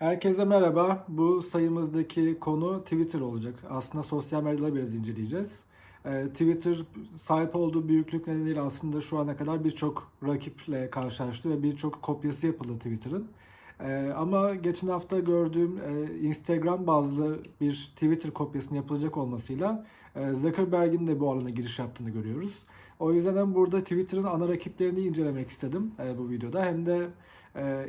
Herkese merhaba. Bu sayımızdaki konu Twitter olacak. Aslında sosyal medyada biraz inceleyeceğiz. Ee, Twitter sahip olduğu büyüklük nedeniyle aslında şu ana kadar birçok rakiple karşılaştı ve birçok kopyası yapıldı Twitter'ın. Ee, ama geçen hafta gördüğüm e, Instagram bazlı bir Twitter kopyasının yapılacak olmasıyla e, Zuckerberg'in de bu alana giriş yaptığını görüyoruz. O yüzden hem burada Twitter'ın ana rakiplerini incelemek istedim e, bu videoda hem de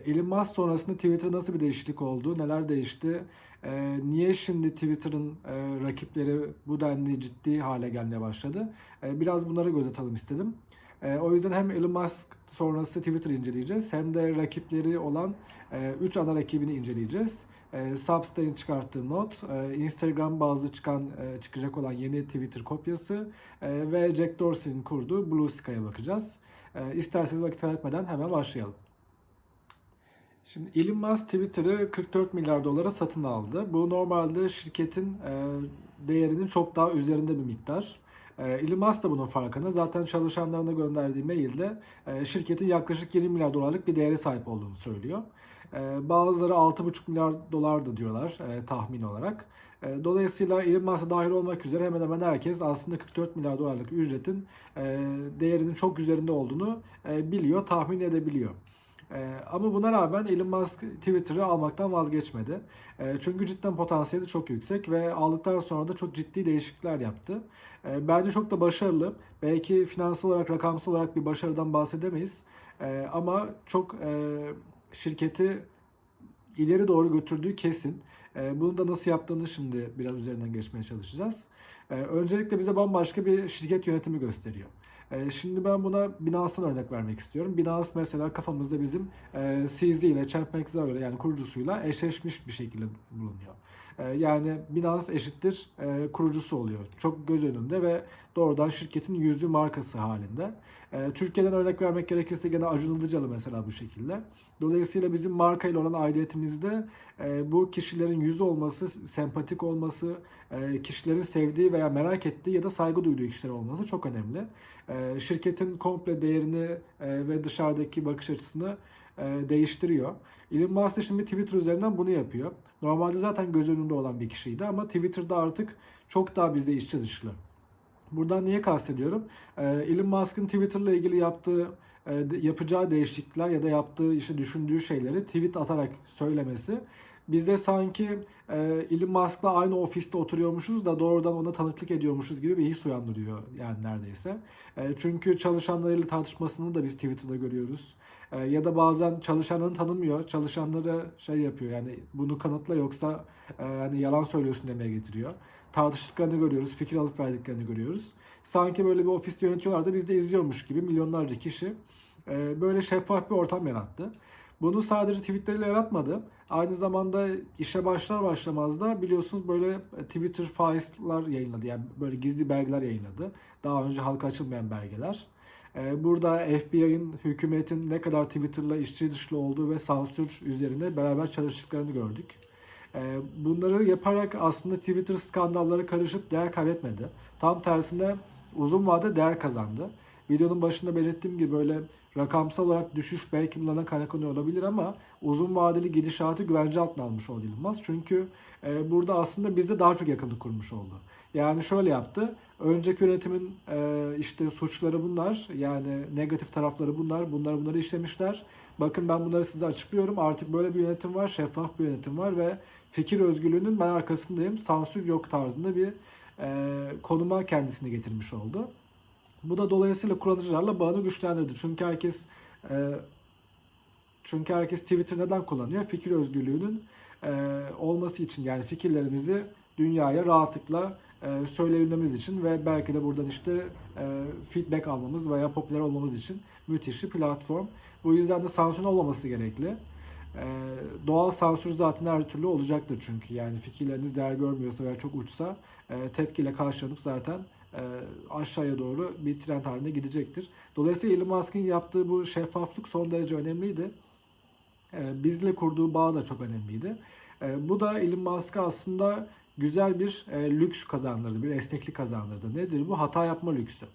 Elon Musk sonrasında Twitter'da nasıl bir değişiklik oldu, neler değişti, e, niye şimdi Twitter'ın e, rakipleri bu denli ciddi hale gelmeye başladı. E, biraz bunları göz atalım istedim. E, o yüzden hem Elon Musk sonrası Twitter inceleyeceğiz hem de rakipleri olan 3 ana rakibini inceleyeceğiz. E, Substack'in çıkarttığı not, e, Instagram bazlı çıkan e, çıkacak olan yeni Twitter kopyası e, ve Jack Dorsey'nin kurduğu Blue Sky'a bakacağız. E, isterseniz vakit kaybetmeden hemen başlayalım. Şimdi Elon Musk Twitter'ı 44 milyar dolara satın aldı. Bu normalde şirketin e, değerinin çok daha üzerinde bir miktar. E, Elon Musk da bunun farkında. Zaten çalışanlarına gönderdiği mailde e, şirketin yaklaşık 20 milyar dolarlık bir değere sahip olduğunu söylüyor. Bazıları 6,5 milyar dolar da diyorlar tahmin olarak. Dolayısıyla Elon Musk'a dahil olmak üzere hemen hemen herkes aslında 44 milyar dolarlık ücretin değerinin çok üzerinde olduğunu biliyor, tahmin edebiliyor. Ee, ama buna rağmen Elon Musk Twitter'ı almaktan vazgeçmedi. Ee, çünkü cidden potansiyeli çok yüksek ve aldıktan sonra da çok ciddi değişiklikler yaptı. Ee, bence çok da başarılı. Belki finansal olarak, rakamsal olarak bir başarıdan bahsedemeyiz. Ee, ama çok e, şirketi ileri doğru götürdüğü kesin. Ee, bunu da nasıl yaptığını şimdi biraz üzerinden geçmeye çalışacağız. Ee, öncelikle bize bambaşka bir şirket yönetimi gösteriyor. Ee, Şimdi ben buna Binance'dan örnek vermek istiyorum. Binance mesela kafamızda bizim e, CZ ile Champmax ile yani kurucusuyla eşleşmiş bir şekilde bulunuyor. E, Yani Binance eşittir e, kurucusu oluyor. Çok göz önünde ve doğrudan şirketin yüzü markası halinde. E, Türkiye'den örnek vermek gerekirse gene Acun Ilıcalı mesela bu şekilde. Dolayısıyla bizim marka ile olan aidiyetimizde e, bu kişilerin yüzü olması, sempatik olması, e, kişilerin sevdiği veya merak ettiği ya da saygı duyduğu kişiler olması çok önemli. Şirketin komple değerini ve dışarıdaki bakış açısını değiştiriyor. Elon Musk da şimdi Twitter üzerinden bunu yapıyor. Normalde zaten göz önünde olan bir kişiydi ama Twitter'da artık çok daha bize içi dışlı. Buradan niye kastediyorum? Ee, Elon Musk'ın Twitter'la ilgili yaptığı e, yapacağı değişiklikler ya da yaptığı işte düşündüğü şeyleri tweet atarak söylemesi bize sanki e, Elon Musk'la aynı ofiste oturuyormuşuz da doğrudan ona tanıklık ediyormuşuz gibi bir his uyandırıyor yani neredeyse. E, çünkü çalışanlarıyla tartışmasını da biz Twitter'da görüyoruz. E, ya da bazen çalışanını tanımıyor, çalışanları şey yapıyor yani bunu kanıtla yoksa e, hani yalan söylüyorsun demeye getiriyor tartıştıklarını görüyoruz, fikir alıp verdiklerini görüyoruz. Sanki böyle bir ofis yönetiyorlar da biz de izliyormuş gibi milyonlarca kişi e, böyle şeffaf bir ortam yarattı. Bunu sadece tweetleriyle yaratmadı. Aynı zamanda işe başlar başlamaz da biliyorsunuz böyle Twitter files'lar yayınladı. Yani böyle gizli belgeler yayınladı. Daha önce halka açılmayan belgeler. E, Burada FBI'ın, hükümetin ne kadar Twitter'la işçi dışlı olduğu ve sansür üzerine beraber çalıştıklarını gördük. Ee, Bunları yaparak aslında Twitter skandallara karışıp değer kaybetmedi. Tam tersine uzun vade değer kazandı. Videonun başında belirttiğim gibi böyle rakamsal olarak düşüş belki bundan kaynaklanıyor olabilir ama uzun vadeli gidişatı güvence altına almış oldu Elon. Çünkü e, burada aslında bizde daha çok yakınlık kurmuş oldu. Yani şöyle yaptı. Önceki yönetimin e, işte suçları bunlar. Yani negatif tarafları bunlar. Bunlar bunları işlemişler. Bakın ben bunları size açıklıyorum. Artık böyle bir yönetim var. Şeffaf bir yönetim var ve fikir özgürlüğünün ben arkasındayım. Sansür yok tarzında bir e, konuma kendisini getirmiş oldu. Bu da dolayısıyla kullanıcılarla bağını güçlendirdi. Çünkü herkes e, çünkü herkes Twitter neden kullanıyor? Fikir özgürlüğünün e, olması için yani fikirlerimizi dünyaya rahatlıkla e, söyleyebilmemiz için ve belki de buradan işte e, feedback almamız veya popüler olmamız için müthiş bir platform. Bu yüzden de sansür olmaması gerekli. E, doğal sansür zaten her türlü olacaktır çünkü yani fikirleriniz değer görmüyorsa veya çok uçsa e, tepkiyle karşılanıp zaten aşağıya doğru bir trend halinde gidecektir. Dolayısıyla Elon Musk'ın yaptığı bu şeffaflık son derece önemliydi. E, bizle kurduğu bağ da çok önemliydi. E, bu da Elon Musk'a aslında güzel bir e, lüks kazandırdı, bir esneklik kazandırdı. Nedir bu? Hata yapma lüksü.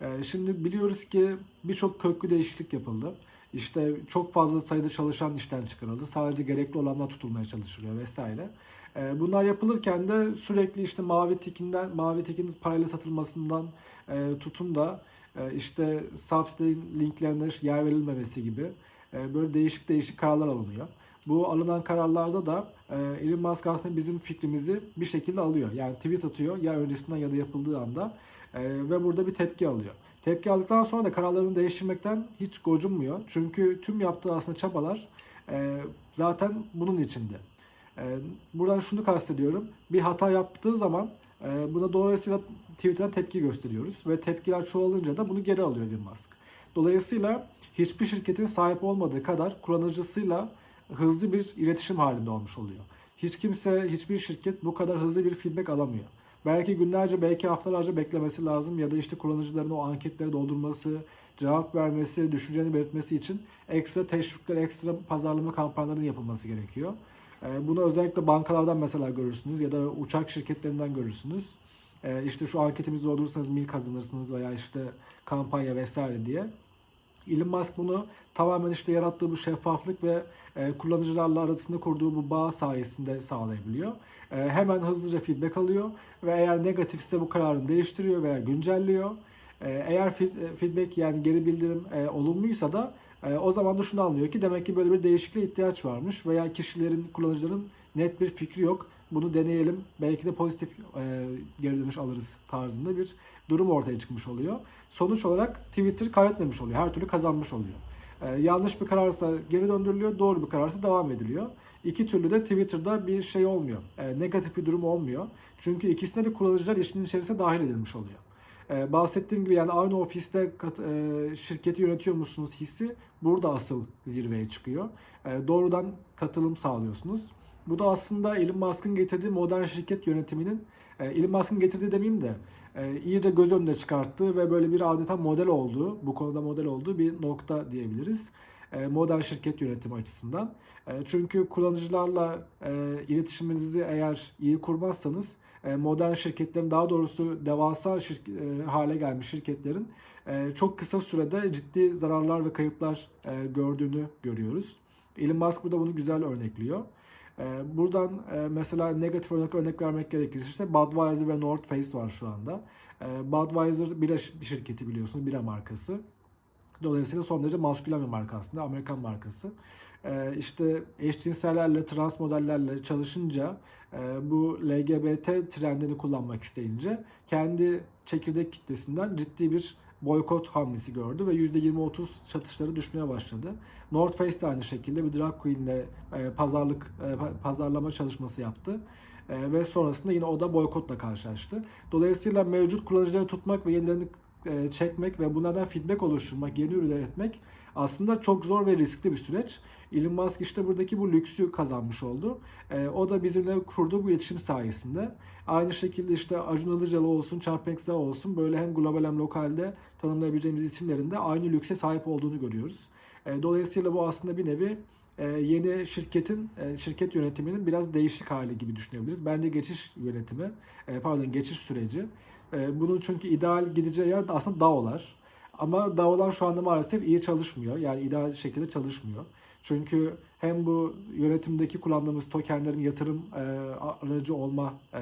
E, şimdi biliyoruz ki birçok köklü değişiklik yapıldı. İşte çok fazla sayıda çalışan işten çıkarıldı. Sadece gerekli olanlar tutulmaya çalışılıyor vesaire. E, bunlar yapılırken de sürekli işte mavi tikinden, mavi tikin parayla satılmasından e, tutun da e, işte Substack linklerine yer verilmemesi gibi e, böyle değişik değişik kararlar alınıyor. Bu alınan kararlarda da e, Elon Musk aslında bizim fikrimizi bir şekilde alıyor. Yani tweet atıyor ya öncesinden ya da yapıldığı anda ve burada bir tepki alıyor. Tepki aldıktan sonra da kararlarını değiştirmekten hiç gocunmuyor. Çünkü tüm yaptığı aslında çabalar e, zaten bunun içinde. E, buradan şunu kastediyorum. Bir hata yaptığı zaman e, buna dolayısıyla Twitter'dan tepki gösteriyoruz. Ve tepkiler çoğalınca da bunu geri alıyor Elon Musk. Dolayısıyla hiçbir şirketin sahip olmadığı kadar kullanıcısıyla hızlı bir iletişim halinde olmuş oluyor. Hiç kimse, hiçbir şirket bu kadar hızlı bir feedback alamıyor. Belki günlerce, belki haftalarca beklemesi lazım ya da işte kullanıcıların o anketleri doldurması, cevap vermesi, düşüncelerini belirtmesi için ekstra teşvikler, ekstra pazarlama kampanyalarının yapılması gerekiyor. Ee, Bunu özellikle bankalardan mesela görürsünüz ya da uçak şirketlerinden görürsünüz. Ee, İşte şu anketimizi doldurursanız mil kazanırsınız veya işte kampanya vesaire diye. Elon Musk bunu tamamen işte yarattığı bu şeffaflık ve e, kullanıcılarla arasında kurduğu bu bağ sayesinde sağlayabiliyor. E, hemen hızlıca feedback alıyor ve eğer negatifse bu kararını değiştiriyor veya güncelliyor. E, eğer e, feedback yani geri bildirim e, olumluysa da e, o zaman da şunu anlıyor ki demek ki böyle bir değişikliğe ihtiyaç varmış veya kişilerin, kullanıcıların net bir fikri yok. Bunu deneyelim. Belki de pozitif e, geri dönüş alırız tarzında bir durum ortaya çıkmış oluyor. Sonuç olarak Twitter kaybetmemiş oluyor. Her türlü kazanmış oluyor. E, yanlış bir kararsa geri döndürülüyor, doğru bir kararsa devam ediliyor. İki türlü de Twitter'da bir şey olmuyor. E, negatif bir durum olmuyor. Çünkü ikisinde de kullanıcılar işin içerisine dahil edilmiş oluyor. E, bahsettiğim gibi yani aynı ofiste kat- e, şirketi yönetiyor musunuz hissi burada asıl zirveye çıkıyor. E, doğrudan katılım sağlıyorsunuz. Bu da aslında Elon Musk'ın getirdiği modern şirket yönetiminin, e, Elon Musk'ın getirdiği demeyeyim de e, iyice göz önüne çıkarttığı ve böyle bir adeta model olduğu, bu konuda model olduğu bir nokta diyebiliriz. E, modern şirket yönetimi açısından. Çünkü kullanıcılarla iletişiminizi eğer iyi kurmazsanız modern şirketlerin daha doğrusu devasa şirk- hale gelmiş şirketlerin çok kısa sürede ciddi zararlar ve kayıplar gördüğünü görüyoruz. Elon Musk burada bunu güzel örnekliyor. E, Buradan e, mesela negatif örnek örnek vermek gerekirse Budweiser ve North Face var şu anda. E, Budweiser bira şi- şirketi biliyorsunuz, bira markası. Dolayısıyla son derece maskülen bir marka aslında, Amerikan markası. E, işte eşcinsellerle, trans modellerle çalışınca, e, bu LGBT trendini kullanmak isteyince kendi çekirdek kitlesinden ciddi bir boykot hamlesi gördü ve %20-30 satışları düşmeye başladı. North Face de aynı şekilde bir drag queen'le e, pazarlık e, pa- pazarlama çalışması yaptı. E, ve sonrasında yine o da boykotla karşılaştı. Dolayısıyla mevcut kullanıcıları tutmak ve yenilerini çekmek ve bunlardan feedback oluşturmak, yeni ürün üretmek aslında çok zor ve riskli bir süreç. Elon Musk işte buradaki bu lüksü kazanmış oldu. E, o da bizimle kurduğu bu iletişim sayesinde. Aynı şekilde işte Acun Ilıcalı olsun, Çarpek olsun böyle hem global hem lokalde tanımlayabileceğimiz isimlerin de aynı lükse sahip olduğunu görüyoruz. E, Dolayısıyla bu aslında bir nevi e, yeni şirketin, e, şirket yönetiminin biraz değişik hali gibi düşünebiliriz. Bence geçiş yönetimi, e, pardon geçiş süreci. E, Bunun çünkü ideal gideceği yer de aslında DAO'lar. Ama DAO'lar şu anda maalesef iyi çalışmıyor. Yani ideal şekilde çalışmıyor. Çünkü hem bu yönetimdeki kullandığımız tokenlerin yatırım e, aracı olma e,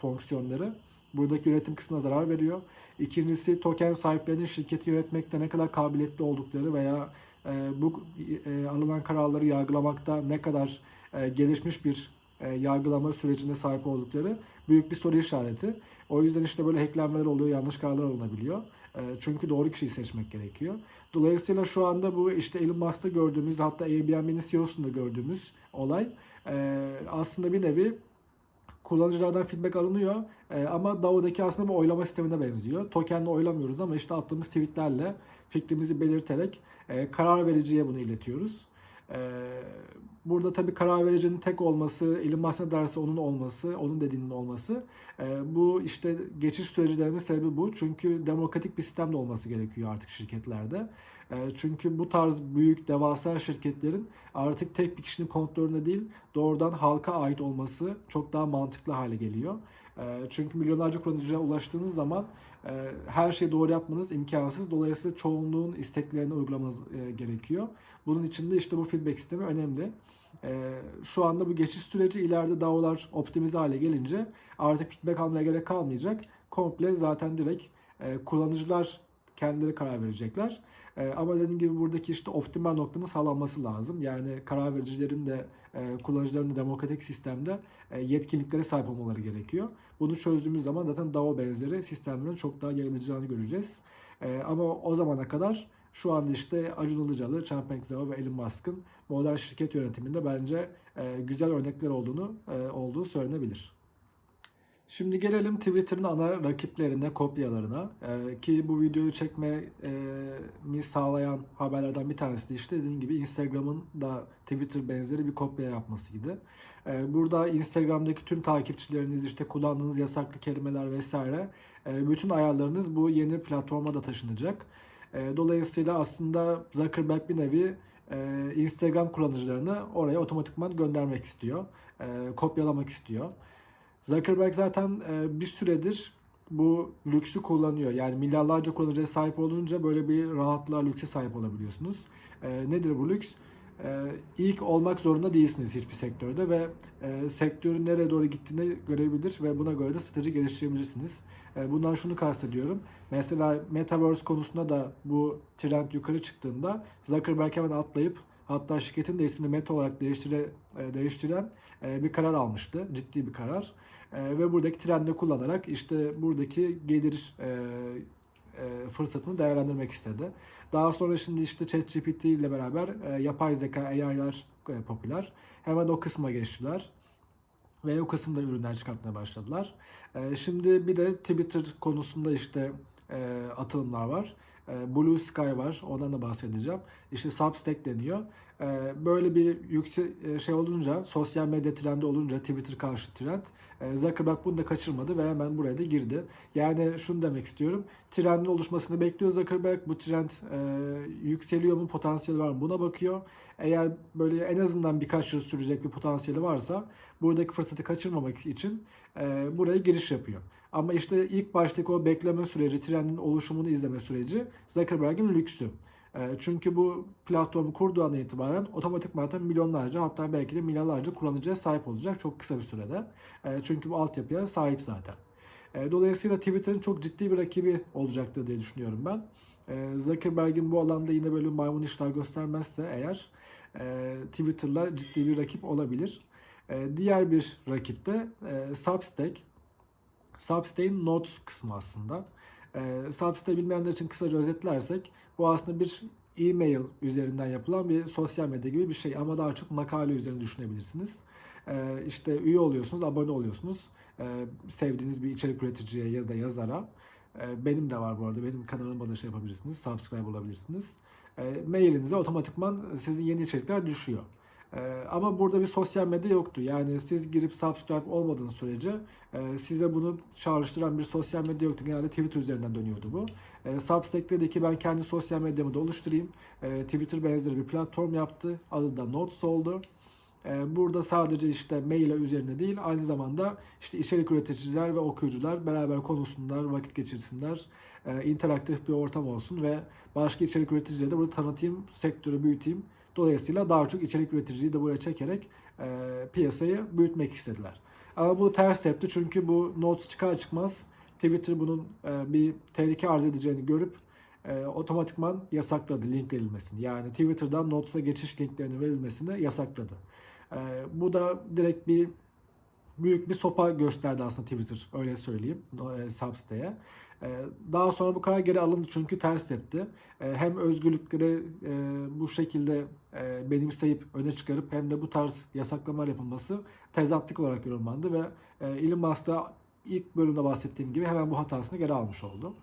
fonksiyonları buradaki yönetim kısmına zarar veriyor. İkincisi token sahiplerinin şirketi yönetmekte ne kadar kabiliyetli oldukları veya e, bu e, alınan kararları yargılamakta ne kadar e, gelişmiş bir e, yargılama sürecine sahip oldukları büyük bir soru işareti. O yüzden işte böyle hacklenmeler oluyor, yanlış kararlar alınabiliyor. E, çünkü doğru kişiyi seçmek gerekiyor. Dolayısıyla şu anda bu işte Elon Musk'ta gördüğümüz hatta Airbnb'nin CEO'sunda gördüğümüz olay e, aslında bir nevi kullanıcılardan feedback alınıyor E, ama DAO'daki aslında bir oylama sistemine benziyor. Tokenle oylamıyoruz ama işte attığımız tweetlerle fikrimizi belirterek karar vericiye bunu iletiyoruz. E, burada tabii karar vericinin tek olması, Elon Musk ne derse onun olması, onun dediğinin olması. E, bu işte geçiş süreci dememin sebebi bu. Çünkü demokratik bir sistem de olması gerekiyor artık şirketlerde. E, çünkü bu tarz büyük, devasa şirketlerin artık tek bir kişinin kontrolünde değil, doğrudan halka ait olması çok daha mantıklı hale geliyor. E, çünkü milyonlarca kullanıcıya ulaştığınız zaman e, her şeyi doğru yapmanız imkansız. Dolayısıyla çoğunluğun isteklerini uygulamanız e, gerekiyor. Bunun için de işte bu feedback sistemi önemli. E, şu anda bu geçiş süreci ileride DAO'lar optimize hale gelince artık feedback almaya gerek kalmayacak. Komple zaten direkt kullanıcılar kendileri karar verecekler. Ama dediğim gibi buradaki işte optimal noktanın sağlanması lazım. Yani karar vericilerin de kullanıcıların da demokratik sistemde e, yetkinliklere sahip olmaları gerekiyor. Bunu çözdüğümüz zaman zaten DAO benzeri sistemlerin çok daha yayılacağını göreceğiz. E, ama o zamana kadar şu anda işte Acun Ilıcalı, Changpeng Zhao ve Elon Musk'ın modern şirket yönetiminde bence e, güzel örnekler olduğunu e, olduğu söylenebilir. Şimdi gelelim Twitter'ın ana rakiplerine, kopyalarına. Ee, ki bu videoyu çekmemi sağlayan haberlerden bir tanesi de işte dediğim gibi Instagram'ın da Twitter benzeri bir kopya yapmasıydı. Ee, burada Instagram'daki tüm takipçileriniz, işte kullandığınız yasaklı kelimeler vesaire e, bütün ayarlarınız bu yeni platforma da taşınacak. E, dolayısıyla aslında Zuckerberg bir nevi e, Instagram kullanıcılarını oraya otomatikman göndermek istiyor. E, kopyalamak istiyor. Zuckerberg zaten e, bir süredir bu lüksü kullanıyor. Yani milyarlarca kullanıcıya sahip olunca böyle bir rahatlığa, lükse sahip olabiliyorsunuz. E, nedir bu lüks? E, ilk olmak zorunda değilsiniz hiçbir sektörde ve e, sektörün nereye doğru gittiğini görebilir ve buna göre de strateji geliştirebilirsiniz. E, bundan şunu kastediyorum. Mesela Metaverse konusunda da bu trend yukarı çıktığında Zuckerberg hemen atlayıp hatta şirketin de ismini Meta olarak değiştire, değiştiren bir karar almıştı. Ciddi bir karar. E, ve buradaki trendi kullanarak işte buradaki gelir e, e, fırsatını değerlendirmek istedi. Daha sonra şimdi işte ChatGPT ile beraber e, yapay zeka AI'lar e, popüler. Hemen o kısma geçtiler. Ve o kısımda ürünler çıkartmaya başladılar. E, şimdi bir de Twitter konusunda işte e, atılımlar var. E, Blue Sky var. Ondan da bahsedeceğim. İşte Substack deniyor. E, böyle bir yüksek e, şey olunca, sosyal medya trendi olunca, Twitter karşı trend, e, Zuckerberg bunu da kaçırmadı ve hemen buraya da girdi. Yani şunu demek istiyorum. Trendin oluşmasını bekliyor Zuckerberg. Bu trend e, yükseliyor mu, potansiyeli var mı buna bakıyor. Eğer böyle en azından birkaç yıl sürecek bir potansiyeli varsa buradaki fırsatı kaçırmamak için buraya giriş yapıyor. Ama işte ilk baştaki o bekleme süreci, trendin oluşumunu izleme süreci Zuckerberg'in lüksü. Çünkü bu platformu kurduğu andan itibaren otomatik zaten milyonlarca hatta belki de milyarlarca kullanıcıya sahip olacak çok kısa bir sürede. Çünkü bu altyapıya sahip zaten. Dolayısıyla Twitter'ın çok ciddi bir rakibi olacaktır diye düşünüyorum ben. Zuckerberg'in bu alanda yine böyle maymun işler göstermezse eğer Twitter'la ciddi bir rakip olabilir. Diğer bir rakip de Substack. Substack'in Notes kısmı aslında. E, Substack bilmeyenler için kısaca özetlersek bu aslında bir e-mail üzerinden yapılan bir sosyal medya gibi bir şey ama daha çok makale üzerine düşünebilirsiniz. E, işte üye oluyorsunuz, abone oluyorsunuz. E, sevdiğiniz bir içerik üreticiye ya da yazara. E, benim de var bu arada. Benim kanalıma da şey yapabilirsiniz. Subscribe olabilirsiniz. E, mailinize otomatikman sizin yeni içerikler düşüyor. Ee, ama burada bir sosyal medya yoktu. Yani siz girip subscribe olmadığınız sürece e, size bunu çağrıştıran bir sosyal medya yoktu. Genelde Twitter üzerinden dönüyordu bu. E, Substack'te dedi ki ben kendi sosyal medyamı da oluşturayım. E, Twitter benzeri bir platform yaptı. Adı da Notes oldu. E, burada sadece işte mail üzerine değil aynı zamanda işte içerik üreticiler ve okuyucular beraber konuşsunlar, vakit geçirsinler. E, interaktif bir ortam olsun ve başka içerik üreticileri de burada tanıtayım, sektörü büyüteyim Dolayısıyla daha çok içerik üreticiliği de buraya çekerek e, piyasayı büyütmek istediler. Ama bu ters tepti çünkü bu Notes çıkar çıkmaz Twitter bunun e, bir tehlike arz edeceğini görüp e, otomatikman yasakladı link verilmesini. Yani Twitter'dan Notes'a geçiş linklerinin verilmesini yasakladı. E, bu da direkt bir büyük bir sopa gösterdi aslında Twitter öyle söyleyeyim e. E, daha sonra bu karar geri alındı çünkü ters tepti. E, hem özgürlükleri e, bu şekilde benimseyip öne çıkarıp hem de bu tarz yasaklamalar yapılması tezatlık olarak yorumlandı ve Elon Musk da ilk bölümde bahsettiğim gibi hemen bu hatasını geri almış oldu.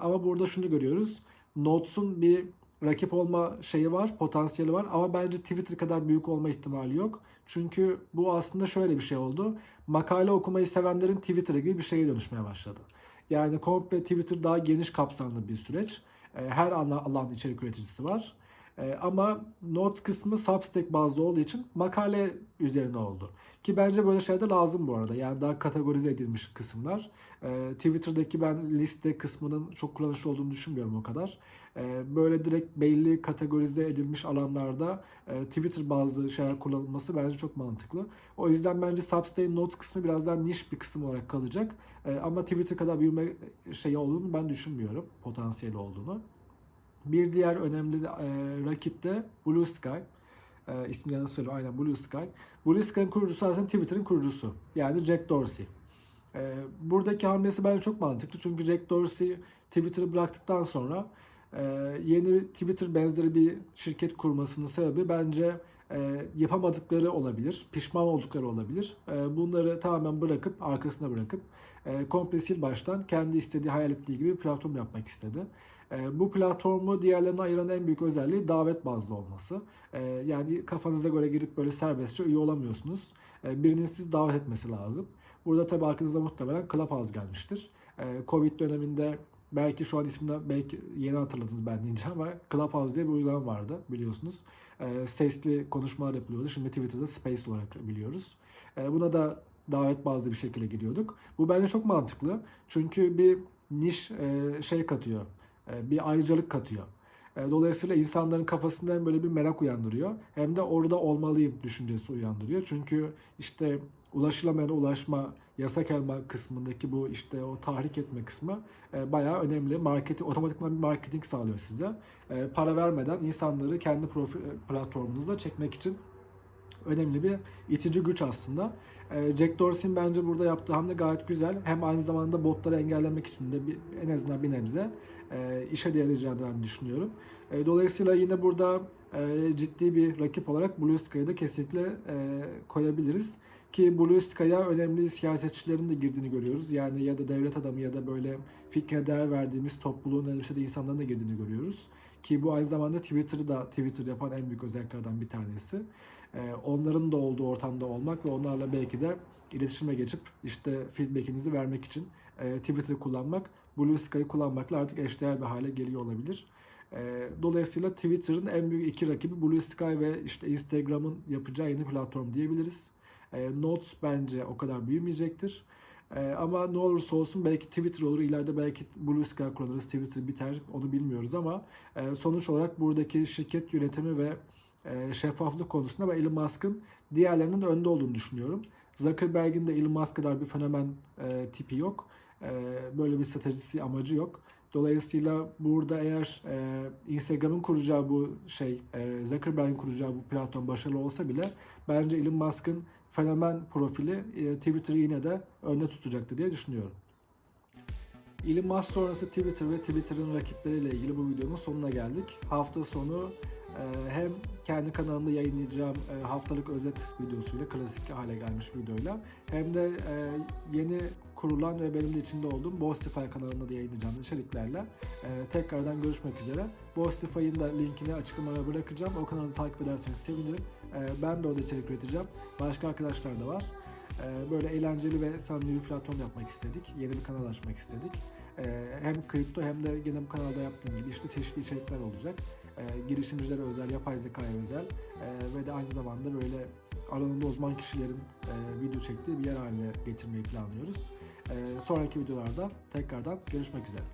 Ama burada şunu görüyoruz. Notes'un bir rakip olma şeyi var, potansiyeli var ama bence Twitter kadar büyük olma ihtimali yok. Çünkü bu aslında şöyle bir şey oldu. Makale okumayı sevenlerin Twitter'a gibi bir şeye dönüşmeye başladı. Yani komple Twitter daha geniş kapsamlı bir süreç. Her alan içerik üreticisi var. E, ama not kısmı Substack bazlı olduğu için makale üzerine oldu. Ki bence böyle şeyler lazım bu arada. Yani daha kategorize edilmiş kısımlar. E, Twitter'daki ben liste kısmının çok kullanışlı olduğunu düşünmüyorum o kadar. E, böyle direkt belli kategorize edilmiş alanlarda e, Twitter bazı şeyler kullanılması bence çok mantıklı. O yüzden bence Substack'in Notes kısmı biraz daha niş bir kısım olarak kalacak. E, ama Twitter kadar büyüme şeyi olduğunu ben düşünmüyorum. Potansiyeli olduğunu. Bir diğer önemli e, rakip de Blue Sky. E, ismini yanlış söylüyorum. Aynen Blue Sky. Blue Sky'ın kurucusu aslında Twitter'ın kurucusu. Yani Jack Dorsey. E, buradaki hamlesi bence çok mantıklı. Çünkü Jack Dorsey Twitter'ı bıraktıktan sonra e, yeni Twitter benzeri bir şirket kurmasının sebebi bence e, yapamadıkları olabilir. Pişman oldukları olabilir. E, bunları tamamen bırakıp, arkasına bırakıp e, komple sil baştan kendi istediği, hayal ettiği gibi bir platform yapmak istedi. E, bu platformu diğerlerine ayıran en büyük özelliği davet bazlı olması. E, yani kafanıza göre girip böyle serbestçe üye olamıyorsunuz. E, birinin sizi davet etmesi lazım. Burada tabii aklınıza muhtemelen Clubhouse gelmiştir. Covid döneminde belki şu an ismini belki yeni hatırladınız ben deyince ama Clubhouse diye bir uygulama vardı biliyorsunuz. Sesli konuşmalar yapılıyordu. Şimdi Twitter'da Space olarak biliyoruz. Buna da davet bazlı bir şekilde giriyorduk. Bu bence çok mantıklı. Çünkü bir niş e, şey katıyor. E, bir ayrıcalık katıyor. E, dolayısıyla insanların kafasında hem böyle bir merak uyandırıyor hem de orada olmalıyım düşüncesi uyandırıyor. Çünkü işte ulaşılamayan ulaşma, yasak elma kısmındaki bu işte o tahrik etme kısmı e, bayağı önemli. Marketi, otomatikman bir marketing sağlıyor size. E, para vermeden insanları kendi profil, platformunuzda çekmek için önemli bir itici güç aslında. Jack Dorsey'in bence burada yaptığı hamle gayet güzel. Hem aynı zamanda botları engellemek için de bir, en azından bir nebze e, işe de yarayacağını ben düşünüyorum. E, dolayısıyla yine burada e, ciddi bir rakip olarak Blue Sky'ı da kesinlikle e, koyabiliriz. Ki Blue Sky'a önemli siyasetçilerin de girdiğini görüyoruz. Yani ya da devlet adamı ya da böyle fikre değer verdiğimiz topluluğun elbette insanların da girdiğini görüyoruz. Ki bu aynı zamanda Twitter'ı da Twitter yapan en büyük özelliklerden bir tanesi. Ee, onların da olduğu ortamda olmak ve onlarla belki de iletişime geçip işte feedbackinizi vermek için e, Twitter'ı kullanmak, Blue Sky'ı kullanmakla artık eşdeğer bir hale geliyor olabilir. E, dolayısıyla Twitter'ın en büyük iki rakibi Blue Sky ve işte Instagram'ın yapacağı yeni platform diyebiliriz. E, Notes bence o kadar büyümeyecektir. E, ama ne olursa olsun belki Twitter olur, ileride belki Blue Sky kullanırız, Twitter biter onu bilmiyoruz ama e, sonuç olarak buradaki şirket yönetimi ve e, şeffaflık konusunda ben Elon Musk'ın diğerlerinin önde olduğunu düşünüyorum. Zuckerberg'in de Elon Musk kadar bir fenomen e, tipi yok. E, böyle bir stratejisi amacı yok. Dolayısıyla burada eğer e, Instagram'ın kuracağı bu şey, e, Zuckerberg'in kuracağı bu platform başarılı olsa bile bence Elon Musk'ın fenomen profili e, Twitter'ı yine de önde tutacaktı diye düşünüyorum. Elon Musk sonrası Twitter ve Twitter'ın rakipleriyle ilgili bu videonun sonuna geldik. Hafta sonu e, hem kendi kanalımda yayınlayacağım e, haftalık özet videosuyla, klasik hale gelmiş videoyla hem de e, yeni kurulan ve benim de içinde olduğum Boostify kanalında da yayınlayacağım içeriklerle e, tekrardan görüşmek üzere. Boostify'ın da linkini açıklamaya bırakacağım. O kanalı takip ederseniz sevinirim. E, ben de orada içerik üreteceğim. Başka arkadaşlar da var. E, böyle eğlenceli ve samimi bir platform yapmak istedik. Yeni bir kanal açmak istedik. E, hem kripto hem de yine bu kanalda yaptığım gibi işte çeşitli içerikler olacak. E, girişimcilere özel, yapay zekaya özel e, ve de aynı zamanda böyle alanında uzman kişilerin e, video çektiği bir yer haline getirmeyi planlıyoruz. E, sonraki videolarda tekrardan görüşmek üzere.